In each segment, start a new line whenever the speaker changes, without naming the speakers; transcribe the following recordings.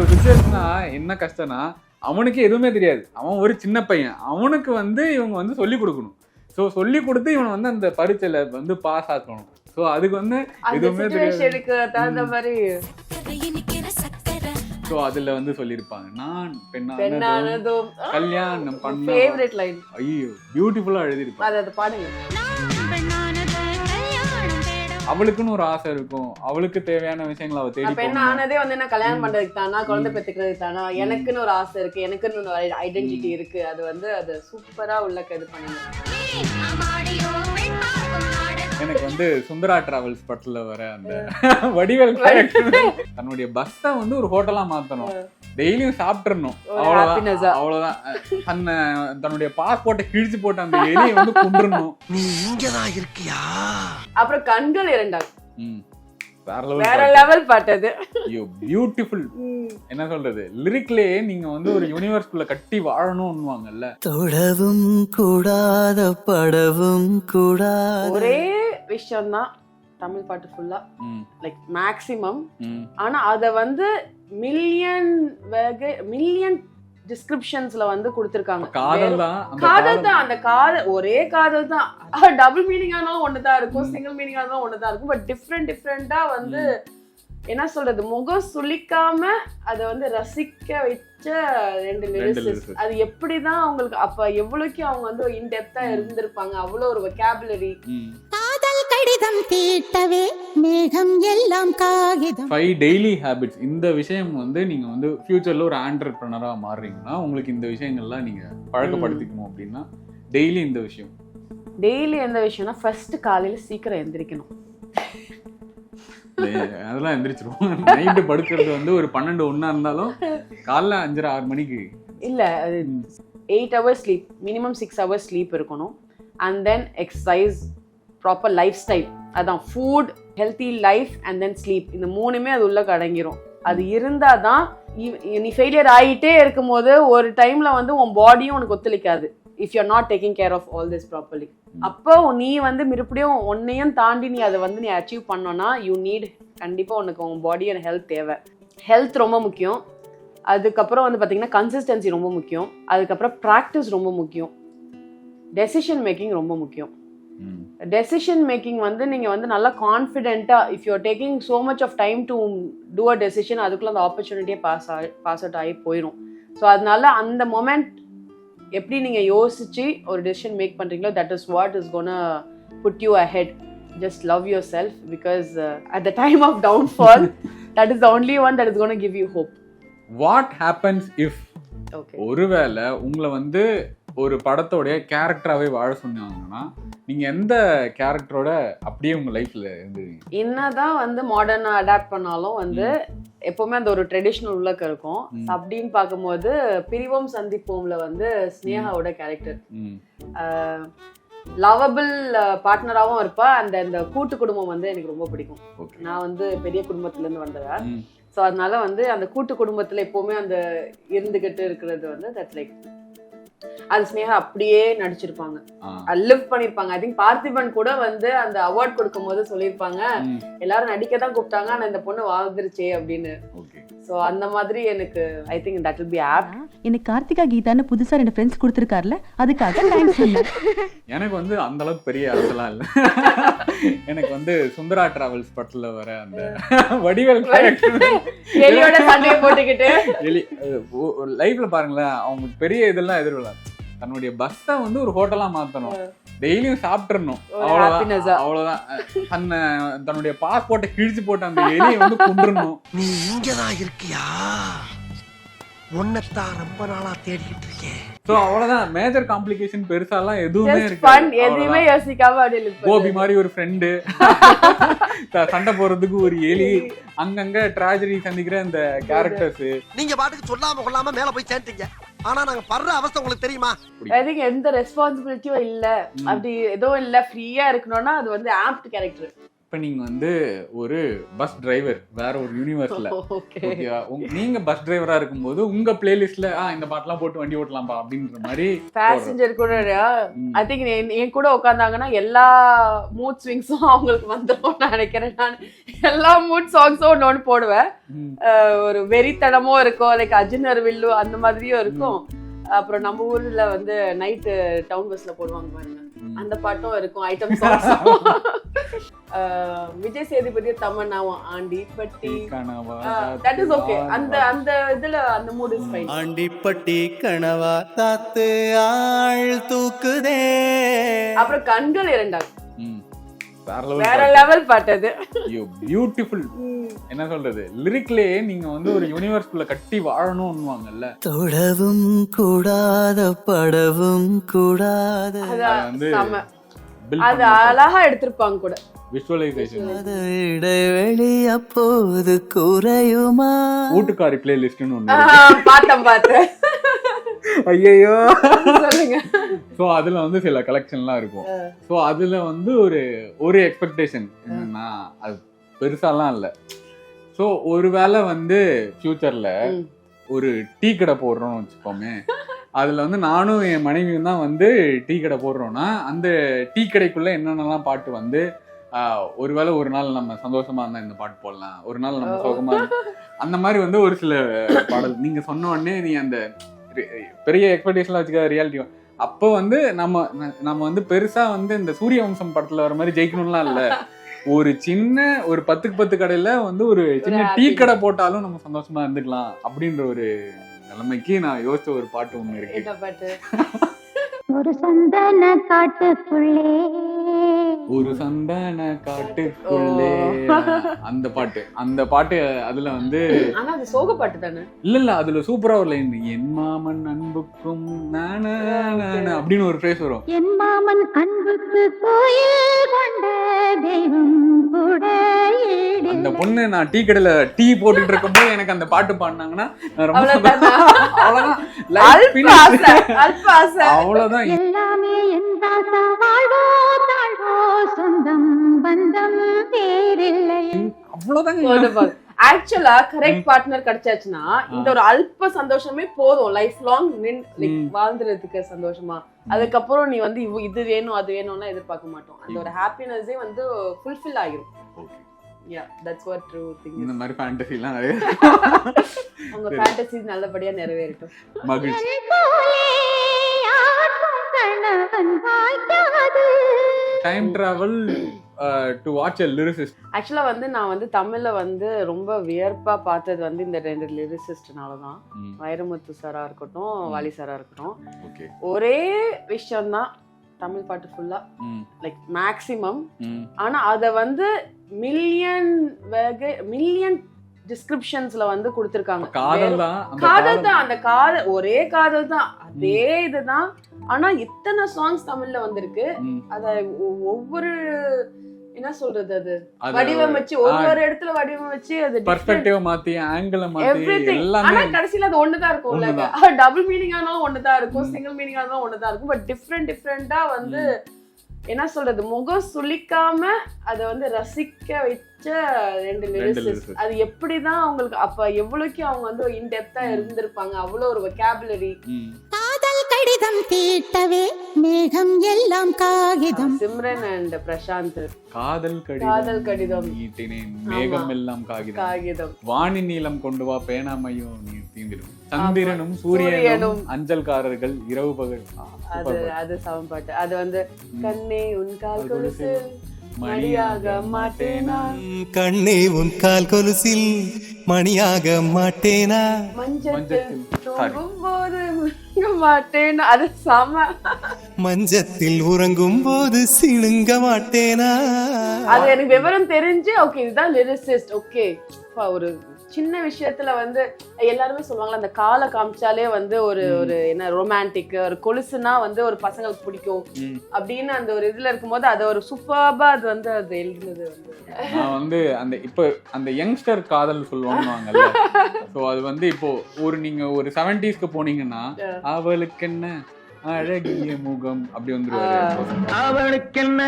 So சுச்சுவேஷனா என்ன கஷ்டம்னா அவனுக்கு எதுவுமே தெரியாது. அவன் ஒரு சின்ன பையன். அவனுக்கு வந்து இவங்க வந்து சொல்லி கொடுக்கணும். ஸோ சொல்லி கொடுத்து இவனை வந்து அந்த பரீட்சையில வந்து பாஸ் ஆக்கணும். ஸோ அதுக்கு வந்து எதுவுமே தெரியாது. ஸோ அதுல வந்து சொல்லியிருப்பாங்க நான் பெண்ணானதும் கல்யாணம் பண்ண
ஃபேவரட் லைன்
ஐயோ பியூட்டிஃபுல்லா எழுதியிருப்பாங்க.
அது பாடுங்க.
அவளுக்குன்னு ஒரு ஆசை இருக்கும். அவளுக்கு தேவையான விஷயங்களை அவ தேடி
பெண்
போகணும்.
ஆனதே வந்து என்ன கல்யாணம் பண்றதுக்கு தானா குழந்தை பெத்துக்கிறதுக்கு தானா? எனக்குன்னு ஒரு ஆசை இருக்கு. எனக்குன்னு ஒரு ஐடென்டிட்டி இருக்கு. அது வந்து அது சூப்பரா உள்ள இது பண்ணுங்க
எனக்கு வந்து சுந்தரா டிராவல்ஸ் படத்துல வர அந்த வடிவேல் தன்னுடைய பஸ்ஸை வந்து ஒரு ஹோட்டலா மாத்தணும். டெய்லியும் சாப்பிட்டுறணும்.
ஒரு
அவ்வளவுதான். அவ்வளவுதான். தன்னை தன்னுடைய பாஸ்போர்ட்டை கிழிச்சு போட்ட அந்த எலியை வந்து கொண்டுறணும்
நீ இங்கதான் இருக்கியா?
அப்புறம் கண்கள் இரண்டால்
ம். வேற.
லெவல் பாட்டு. அது
ஐயோ பியூட்டிஃபுல் என்ன சொல்றது? லிரிக்லயே நீங்க வந்து ஒரு யூனிவர்ஸ்குள்ள கட்டி வாழணும்னுவாங்கல்ல.
தொடவும் கூடாத படவும் கூடாத.
ஒரே விஷயம் தான் தமிழ் பாட்டு ஃபுல்லா லைக் மேக்ஸிமம் ஆனா அத வந்து மில்லியன் வகை மில்லியன் டிஸ்கிரிப்ஷன்ஸ்ல வந்து கொடுத்திருக்காங்க.
காதல் தான்
காதல் தான் அந்த காதல் ஒரே காதல் தான். டபுள் மீனிங் ஆனாலும் ஒண்ணுதான் இருக்கும் சிங்கிள் மீனிங் ஆனாலும் ஒண்ணுதான் இருக்கும். பட் டிஃப்ரெண்ட் டிஃப்ரெண்டா வந்து என்ன சொல்றது முகம் சுளிக்காம அத வந்து ரசிக்க வச்ச ரெண்டு
lyrics.
அது எப்படிதான் அவங்களுக்கு அப்ப எவ்வளவுக்கு அவங்க வந்து இன்டெப்தா இருந்திருப்பாங்க அவ்வளவு ஒரு வெக்காபுலரி
தீட்டவே மேகம் எல்லாம் காகிதம்.
ஃபைவ் டெய்லி ஹேபிட்ஸ் இந்த விஷயம் வந்து நீங்க வந்து ஃபியூச்சர்ல ஒரு ஆண்டர்பிரனரா மாறுறீங்கன்னா உங்களுக்கு இந்த விஷயங்கள்லாம் நீங்க பழக்கப்படுத்திக்கணும் அப்படின்னா டெய்லி இந்த விஷயம்.
டெய்லி எந்த விஷயம்னா ஃபர்ஸ்ட் காலையில சீக்கிரம் எந்திரிக்கணும்.
அதெல்லாம் எந்திரிச்சிருவோம். நைட்டு படுக்கிறது வந்து ஒரு பன்னெண்டு ஒண்ணா இருந்தாலும் காலைல அஞ்சரை ஆறு மணிக்கு.
இல்ல eight hours sleep minimum six hours sleep இருக்கணும். And then exercise proper lifestyle அதான் food healthy life and then sleep இந்த மூணுமே அது உள்ள அடங்கிரும் அது இருந்தால் தான் நீ ஃபெயிலியர் ஆகிட்டே இருக்கும்போது ஒரு டைம்ல வந்து உன் பாடியும் உனக்கு ஒத்துழைக்காது. If you not taking care of all this properly அப்போ நீ வந்து மறுபடியும் உன்னையும் தாண்டி நீ அதை வந்து நீ அச்சீவ் பண்ணோன்னா யூ நீட் கண்டிப்பாக உனக்கு உன் பாடி அண்ட் ஹெல்த் தேவை. ஹெல்த் ரொம்ப முக்கியம். அதுக்கப்புறம் வந்து பார்த்தீங்கன்னா கன்சிஸ்டன்சி ரொம்ப முக்கியம். அதுக்கப்புறம் ப்ராக்டிஸ் ரொம்ப முக்கியம். டெசிஷன் மேக்கிங் ரொம்ப முக்கியம். டெசிஷன் மேக்கிங் வந்து நீங்கள் வந்து நல்லா கான்ஃபிடென்ட்டாக if you're taking so much of time to do a decision அதுக்குள்ள அந்த ஆப்பர்ச்சுனிட்டியே பாஸ் ஆகி பாஸ் அவுட் ஆகி போயிடும் ஸோ அதனால அந்த மொமெண்ட் எப்படி நீங்கள் யோசிச்சு ஒரு டெசிஷன் மேக் பண்ணுறீங்களோ that is what is gonna put you ahead just love yourself because at the time of downfall that is the only one that is gonna give you hope
what happens if ஒருவேளை உங்களை வந்து ஒரு படத்தோடைய கேரக்டராகவே வாழ சொன்னாங்கன்னா நீங்க எந்த கேரக்டரோட அப்படியே உங்க லைஃப்ல இருந்துவீங்க
என்னதான் வந்து மாடர்னா அடாப்ட் பண்ணாலும் வந்து எப்பவுமே அந்த ஒரு ட்ரெடிஷ்னல் உள்ளக்க இருக்கும். அப்படின்னு பார்க்கும்போது பிரிவோம் சந்திப்போம்ல வந்து ஸ்னேகாவோட கேரக்டர். லவபிள் பார்ட்னராகவும் இருப்பா அந்த இந்த கூட்டு குடும்பம் வந்து எனக்கு ரொம்ப பிடிக்கும். நான் வந்து பெரிய குடும்பத்துல இருந்து வந்தவ
ம்.
ஸோ அதனால வந்து அந்த கூட்டு குடும்பத்துல எப்பவுமே அந்த இருந்துகிட்டு இருக்கிறது வந்து தட் லைக் அது ஸ்னேகா அப்படியே நடிச்சிருப்பாங்க. லிவ் பண்ணிருப்பாங்க. ஐ திங்க் பார்த்திபன் கூட வந்து அந்த அவார்ட் கொடுக்கும் போது சொல்லியிருப்பாங்க. எல்லாரும் நடிக்க தான் கூப்பிட்டாங்க. ஆனா இந்த பொண்ணு வாழ்ந்துருச்சே அப்படின்னு. சோ அந்த மாதிரி எனக்கு I think that will be up
எனக்கு கார்த்திகா கீதான்னு புதுசா ரெண்டு ஃப்ரெண்ட்ஸ் கொடுத்துருக்காருல அதுக்காக தேங்க்ஸ்
எனக்கு வந்து அந்த அளவுக்கு பெரிய அரசெல்லாம் இல்லை. எனக்கு வந்து சுந்தரா டிராவல்ஸ் படத்துல வர அந்த வடிவேல்.
எலியோட சண்டையை போட்டுக்கிட்டு.
எலி லைஃப்ல பாருங்களேன் அவங்க பெரிய இதெல்லாம் எதிர்விழா தன்னுடைய பஸ்ஸை வந்து ஒரு ஹோட்டலா மாத்தணும். டெய்லியும் சாப்பிட்டுறணும். அவ்வளவுதான். அவ்வளவுதான். தன்னை தன்னுடைய பாஸ்போர்ட்டை கிழிச்சு போட்ட அந்த எலியை வந்து கொண்டுறணும்
நீ இங்கதான் இருக்கியா? உன்னைத்தான் ரொம்ப நாளா தேடிக்கிட்டு இருக்கேன்.
சோ அவ்வளவுதான். மேஜர் காம்ப்ளிகேஷன் பெருசாலாம் எதுவுமே இருக்கு
எதையுமே யோசிக்காம அப்படியே
கோபி. மாதிரி ஒரு ஃப்ரெண்டு சண்டை போடுறதுக்கு ஒரு எலி. அங்கங்க ட்ராஜடி சந்திக்கிற இந்த கேரக்டர்ஸ்
நீங்க பாட்டுக்கு சொல்லாம கொள்ளாம மேல போய் சேர்ந்தீங்க ஆனா நாங்க படுற அவஸ்தை உங்களுக்கு தெரியுமா?
I think எந்த ரெஸ்பான்சிபிலிட்டியும் இல்ல. அப்படி எதுவும் இல்ல. ஃப்ரீயா இருக்கணும்னா அது வந்து ஆப்ட் கேரக்டர்
இப்ப நீங்க வந்து ஒரு பஸ் டிரைவர் வேற ஒரு யூனிவர்ஸ்ல
ஓகே
ஓகேவா உங்க- நீங்க பஸ் டிரைவரா இருக்கும்போது உங்க பிளேலிஸ்ட்ல ஆ இந்த பாட்டெல்லாம் போட்டு வண்டி ஓட்டலாம்பா அப்படின்ற மாதிரி
பேசஞ்சர் கூட. ஐ திங்க் என் கூட உட்காந்தாங்கன்னா எல்லா மூட் ஸ்விங்ஸும் அவங்களுக்கு வந்துடும் நினைக்கிறேன். நான் எல்லா மூட் சாங்ஸும் ஒன்று ஒன்று போடுவேன். ஒரு வெறித்தனமும் இருக்கும் லைக் அர்ஜுனர் வில்லு அந்த மாதிரியும் இருக்கும். அப்புறம் நம்ம ஊர்ல வந்து நைட்டு டவுன் பஸ்ல போடுவாங்க பாருங்க. அந்த பாட்டும் இருக்கும் ஐட்டம் சாங்ஸும் விஜய் சேதுபதி தமன்னாவும் ஆண்டி பட்டி.
கனவா
தட் இஸ் ஓகே அந்த அந்த இதுல அந்த மூட் இஸ் ஃபைன்
ஆண்டிப்பட்டி கனவா காத்து ஆள் தூக்குதே.
அப்புறம் கண்கள் இரண்டால்
ம். வேற
வேற
லெவல்
லெவல் பாட்டு அது.
பியூட்டிஃபுல் என்ன சொல்றது? லிரிக்லயே நீங்க வந்து ஒரு யூனிவர்ஸ்குள்ள கட்டி வாழணும்னுவாங்கல்ல.
தொடவும் கூடாத படவும் கூடாத.
அது
வந்து
அது அழகா எடுத்திருப்பாங்க கூட.
விஷுவலைசேஷன்
இடைவெளி அப்போது குறையுமா?
ஊட்டுக்காரி பிளேலிஸ்ட்னு ஒண்ணு
ஆஹ், பார்த்தேன் பார்த்தேன்
ஐயோ ஸோ அதுல வந்து சில கலெக்ஷன்லாம் இருக்கும். ஸோ அதுல வந்து ஒரு ஒரு எக்ஸ்பெக்டேஷன் என்னன்னா அது பெருசாலாம் இல்லை. ஸோ ஒருவேளை வந்து ஃபியூச்சர்ல. ஒரு டீ கடை போடுறோம்னு வச்சுக்கோமே. அதுல வந்து நானும் என் மனைவியும் தான் வந்து டீ கடை போடுறோம்னா அந்த டீ கடைக்குள்ள என்னென்னலாம் பாட்டு வந்து ஒருவேளை ஒரு நாள் நம்ம சந்தோஷமா இருந்தா இந்த பாட்டு போடலாம். ஒரு நாள் நம்ம. சோகமா அந்த மாதிரி வந்து ஒரு சில பாடல். நீங்க சொன்ன உடனே நீ அந்த பெரிய எக்ஸ்பெக்டேஷன்லாம் வச்சுக்க ரியாலிட்டி அப்போ வந்து நம்ம நம்ம வந்து பெருசா வந்து இந்த சூரிய வம்சம் படத்துல வர மாதிரி ஜெயிக்கணும்லாம் இல்ல. ஒரு சின்ன ஒரு பத்துக்கு பத்து கடையில வந்து ஒரு சின்ன டீ. கடை போட்டாலும் நம்ம சந்தோஷமா இருந்துக்கலாம் அப்படின்ற ஒரு நிலைமைக்கு நான் யோசிச்ச ஒரு பாட்டு ஒண்ணு இருக்கு.
ஒரு சந்தன காட்டுக்குள்ளே
ஒரு சந்தன காட்டுக்குள்ளே. அந்த பாட்டு அந்த பாட்டு அதுல வந்து
ஆனா அது சோக பாட்டு தானே?
இல்ல இல்ல அதுல சூப்பரா ஒரு லைன் என் மாமன் அன்புக்கும் நான நான அப்படின்னு ஒரு ஃப்ரேஸ் வரும்.
என் மாமன் அன்புக்கு கோயில் கொண்ட தெய்வம் கூட
அந்த பொண்ணு நான் டீ கடையில டீ போட்டுட்டு இருக்கும்போது எனக்கு அந்த பாட்டு பாடினாங்கன்னா நான் ரொம்ப
அவ்வளவுதானா?
அவ்வளவுதான்.
எல்லாமே என் ராசா வாழ்வோ தாழ்வோ சொந்தம் பந்தம் வேறில்லை.
அவ்வளவுதாங்க.
ஆக்சுவலா கரெக்ட் பார்ட்னர் கிடைச்சாச்சுன்னா இந்த ஒரு அல்ப சந்தோஷமே போதும். லைஃப் லாங் நின். வாழ்ந்துறதுக்கு சந்தோஷமா. அதுக்கப்புறம் நீ வந்து இது வேணும் அது வேணும்லாம் எதிர்பார்க்க மாட்டோம். அந்த ஒரு ஹாப்பினஸே வந்து ஃபுல்ஃபில் ஆகிரும்
Okay.
Yeah that's what true thing
இந்த மாதிரி ஃபேண்டசி எல்லாம் நிறைய
உங்க ஃபேண்டசிஸ் நல்லபடியா நிறைவேறட்டும்.
மகிழ்ச்சி. Time travel to watch a lyricist
actually வந்து நான் வந்து தமிழ்ல வந்து ரொம்ப வியர்ப்பா பார்த்தது வந்து இந்த ரெண்டு லிரிசிஸ்ட்னால தான் வைரமுத்து சாரா இருக்கட்டும் வாலி சாரா இருக்கட்டும். ஒரே விஷயம்தான் தமிழ் பாட்டு ஃபுல்லா
ம்.
லைக் மேக்ஸிமம்
ம்.
ஆனா அத வந்து மில்லியன் வகை மில்லியன் டிஸ்கிரிப்ஷன்ஸ்ல வந்து கொடுத்திருக்காங்க.
காதல் தான்
காதல் தான் அந்த காதல் ஒரே காதல் தான். அதே இதுதான். ஆனா இத்தனை சாங்ஸ் தமிழ்ல வந்திருக்கு. அத ஒவ்வொரு என்ன சொல்றது அது? வடிவமைச்சு ஒவ்வொரு இடத்துல வடிவமைச்சு அது
பர்ஸ்பெக்டிவ் மாத்தி ஆங்கிள் மாத்தி எல்லாமே.
ஆனா கடைசில அது ஒண்ணுதான் இருக்கும்
ஒண்ணுதான்.
டபுள் மீனிங் ஆனாலும் ஒண்ணுதான் இருக்கும். சிங்கிள் மீனிங் ஆனாலும் ஒண்ணுதான் இருக்கும். பட் டிஃப்ரெண்ட் டிஃப்ரெண்டா வந்து என்ன சொல்றது? முகம் சுளிக்காம அத வந்து ரசிக்க வச்ச ரெண்டு லிரிசிஸ். அது எப்படிதான் அவங்களுக்கு அப்ப எவ்வளவுக்கு அவங்க வந்து இன்டெப்தா இருந்திருப்பாங்க அவ்வளவு ஒரு வெக்காபுலரி
கடிதம் தீட்டவே மேகம் எல்லாம் காகிதம்.
சிம்ரன் அண்ட் பிரசாந்த்.
காதல்
காதல்
கடிதம்.
கடிதம்.
நீட்டினேன். மேகம். எல்லாம் காகிதம்.
காகிதம்.
வாணி நீளம் கொண்டு வா பேனாமையும் நீர் தீந்திடும். சந்திரனும் சூரியனும்
சூரியனும்.
அஞ்சல்காரர்கள் இரவு பகல்
அது. அது சமன்பாட்டு. அது வந்து கண்ணே உன் கால்
கால்
கொலுசு
கொலுசில்.
மணியாக மாட்டேனா?
கண்ணே உன் கால் கொலுசில் மணியாக மாட்டேனா?
மஞ்சத்தில் போது முழுங்க மாட்டேனா அது சம.
மஞ்சத்தில் உறங்கும் போது சிணுங்க மாட்டேனா?
அது எனக்கு விவரம் தெரிஞ்சு ஓகே இதுதான் லிரிசிஸ்ட் ஓகே ஒரு சின்ன விஷயத்துல வந்து எல்லாருமே சொல்லுவாங்கல்ல அந்த காலை காமிச்சாலே வந்து ஒரு ஒரு என்ன ரொமான்டிக் ஒரு கொலுசுனா வந்து ஒரு பசங்களுக்கு பிடிக்கும். அப்படின்னு அந்த ஒரு இதுல இருக்கும்போது அது ஒரு சூப்பர்பா அது வந்து அது எழுதுனது
நான் வந்து அந்த இப்போ அந்த யங்ஸ்டர் காதல் சொல்லுவாங்கல்ல. சோ அது வந்து இப்போ ஒரு நீங்க ஒரு செவன்டிஸ்க்கு போனீங்கன்னா அவளுக்கு என்ன? அழகிய முகம். அப்படி வந்துருவாரு.
அவளுக்கென்ன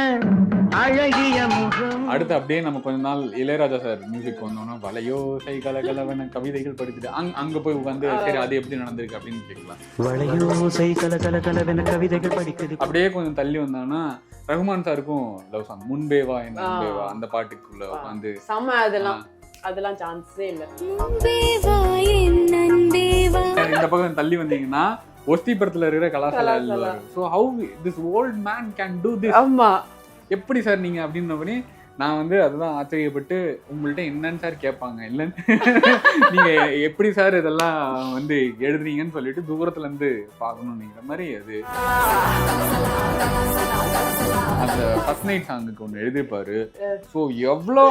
அழகிய முகம்?
அடுத்து அப்படியே நம்ம கொஞ்ச நாள் இளையராஜா சார் மியூசிக் வந்தோம்னா வலையோசை கலகலவன கவிதைகள் படிச்சுட்டு அங்க அங்க போய் உட்காந்து சரி அது எப்படி நடந்திருக்கு அப்படின்னு கேட்கலாம்.
வளையோசை கல கல கலவென கவிதைகள் படிக்குது.
அப்படியே கொஞ்சம் தள்ளி வந்தாங்கன்னா ரகுமான் சாருக்கும் லவ் சாங் முன்பேவா என்ன. முன்பேவா அந்த பாட்டுக்குள்ள உட்காந்து
செம்ம அதெல்லாம் அதெல்லாம் சான்ஸே இல்ல.
இந்த பக்கம் தள்ளி வந்தீங்கன்னா ஒஸ்தி படத்துல இருக்கிற Kalasala
Kalasala.
So how this old man can do this
ஆமா.
எப்படி சார் நீங்க அப்படின்னபடி நான் வந்து அதுதான் ஆச்சரியப்பட்டு உங்கள்ட்ட என்னன்னு சார் கேட்பாங்க. இல்லைன்னு நீங்க எப்படி சார் இதெல்லாம் வந்து எழுதுறீங்கன்னு சொல்லிட்டு தூரத்துல இருந்து பார்க்கணும்ங்கிற மாதிரி அது. அந்த ஃபர்ஸ்ட் நைட் சாங்குக்கு ஒன்று எழுதியிருப்பாரு. ஸோ எவ்வளோ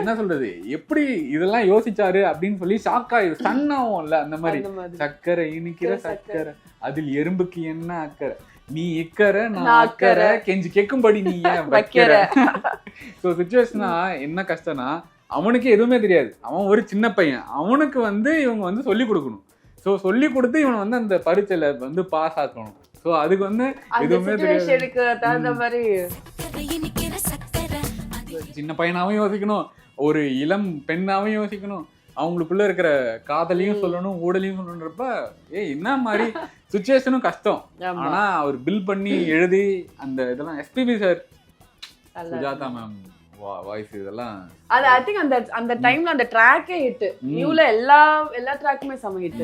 என்ன சொல்றது? எப்படி இதெல்லாம் யோசிச்சாரு அப்படின்னு சொல்லி ஷாக் ஆகி ஸ்டன் ஆகும்ல அந்த மாதிரி. சக்கரை இனிக்கிற.
சக்கரை
அதில் எறும்புக்கு என்ன அக்கறை? நீ இக்கரை நான் அக்கறை. கெஞ்சி கேட்கும்படி நீ ஏன்
வைக்கிற.
வைக்கிற. ஸோ சுச்சுவேஷனா என்ன கஷ்டம்னா அவனுக்கு எதுவுமே தெரியாது. அவன் ஒரு சின்ன பையன். அவனுக்கு வந்து இவங்க வந்து சொல்லி கொடுக்கணும். ஸோ சொல்லி கொடுத்து இவனை வந்து அந்த பரீட்சையில வந்து பாஸ் ஆக்கணும். ஸோ அதுக்கு வந்து எதுவுமே தெரியாது.
சுச்சுவேஷனுக்கு தகுந்த மாதிரி
சின்ன பையனாவும் யோசிக்கணும். ஒரு இளம் பெண்ணாவும் யோசிக்கணும். அவங்களுக்குள்ள இருக்கிற காதலையும் சொல்லணும் ஊடலையும் சொல்லணுன்றப்ப ஏ என்ன மாதிரி சுச்சுவேஷனும் கஷ்டம். ஆனா அவர் பில் பண்ணி எழுதி அந்த இதெல்லாம் SPB sir Sujatha ma'am voice இதெல்லாம்.
அது ஐ திங்க் அந்த அந்த டைம்ல அந்த ட்ராக்கே ஹிட். நியூல எல்லா எல்லா ட்ராக்குமே செம ஹிட்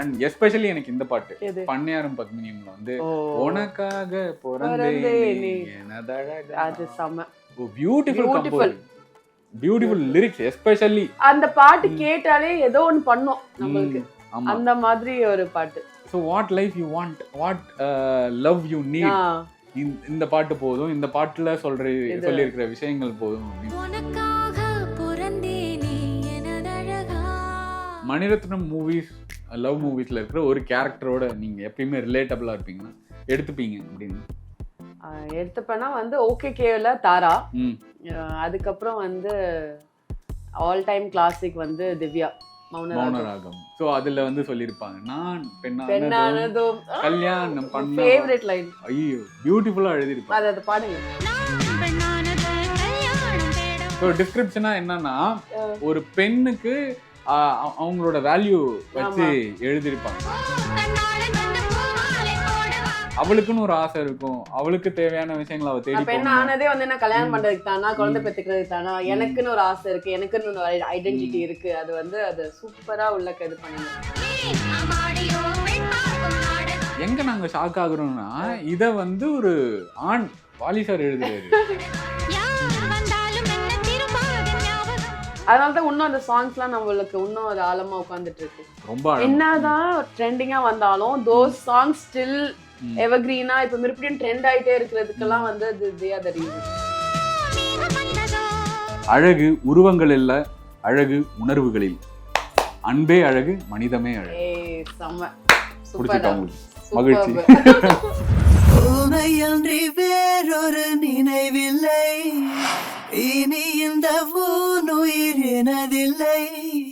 அண்ட் எஸ்பெஷலி எனக்கு இந்த பாட்டு. பண்ணையாரும் பத்மினியம்ல வந்து. உனக்காக எனதழகா.
அது செம.
Beautiful
Beautiful.
Beautiful lyrics especially
அந்த பாட்டு கேட்டாலே ஏதோ ஒண்ணு பண்ணும் நம்மளுக்கு. அந்த மாதிரி ஒரு பாட்டு.
So what life you want what love you need இந்த பாட்டு போதும். இந்த பாட்டுல சொல்ற
இது.
சொல்லியிருக்கிற விஷயங்கள் போதும். மணிரத்னம் மூவிஸ் லவ் மூவிஸ்ல இருக்கிற ஒரு கேரக்டரோட நீங்க எப்பயுமே ரிலேட்டபிளா இருப்பீங்கன்னா எடுத்துப்பீங்க அப்படின்னு.
ஆ, எடுத்துப்பேன்னா வந்து ஓகே கேல தாரா. அதுக்கப்புறம் வந்து ஆல் டைம் கிளாசிக் வந்து திவ்யா மௌனராகம்.
ஸோ அதுல வந்து சொல்லியிருப்பாங்க நான் பெண்ணானதும்
பெண்ணானதும்
கல்யாணம் பண்ண
ஃபேவரட் லைன்
ஐயோ பியூட்டிஃபுல்லா எழுதியிருப்பாங்க.
அது அது பாடுங்க.
பெண்ணானது
ஸோ டிஸ்கிரிப்ஷனா என்னன்னா ஒரு பெண்ணுக்கு அவங்களோட வேல்யூ வச்சு எழுதியிருப்பாங்க. அவளுக்குன்னு ஒரு ஆசை இருக்கும். அவளுக்கு தேவையான விஷயங்களை அவ தேடி
என்ன. ஆனதே வந்து என்ன கல்யாணம் பண்றதுக்கு தானா? குழந்தை பெத்துக்கிறதுக்கு தானா? எனக்குன்னு ஒரு ஆசை இருக்கு. எனக்குன்னு ஒரு ஐடென்டிட்டி இருக்கு. அது வந்து அது சூப்பரா உள்ள இது பண்ணுங்க
எங்க நாங்க ஷாக் ஆகுறோம்னா இத வந்து ஒரு ஆண் வாலி சார் எழுதுறாரு.
அதனால தான் இன்னும் அந்த சாங்ஸ்லாம் நம்மளுக்கு இன்னும் அது ஆழமா உட்காந்துட்டு இருக்கு.
ரொம்ப.
என்னதான் ட்ரெண்டிங்கா வந்தாலும் தோஸ் சாங்ஸ் ஸ்டில். எவர்கிரீனா இப்ப மறுபடியும் ட்ரெண்ட் ஆயிட்டே இருக்கிறதுக்கெல்லாம் வந்து அது தே ரீசன்
அழகு உருவங்கள் இல்ல அழகு உணர்வுகளில் அன்பே அழகு மனிதமே அழகு.
செம்ம.
பிடிச்சிட்டா மகிழ்ச்சி.
உனையன்றி வேறொரு நினைவில்லை. இனி இந்த ஊனுயிர் எனதில்லை.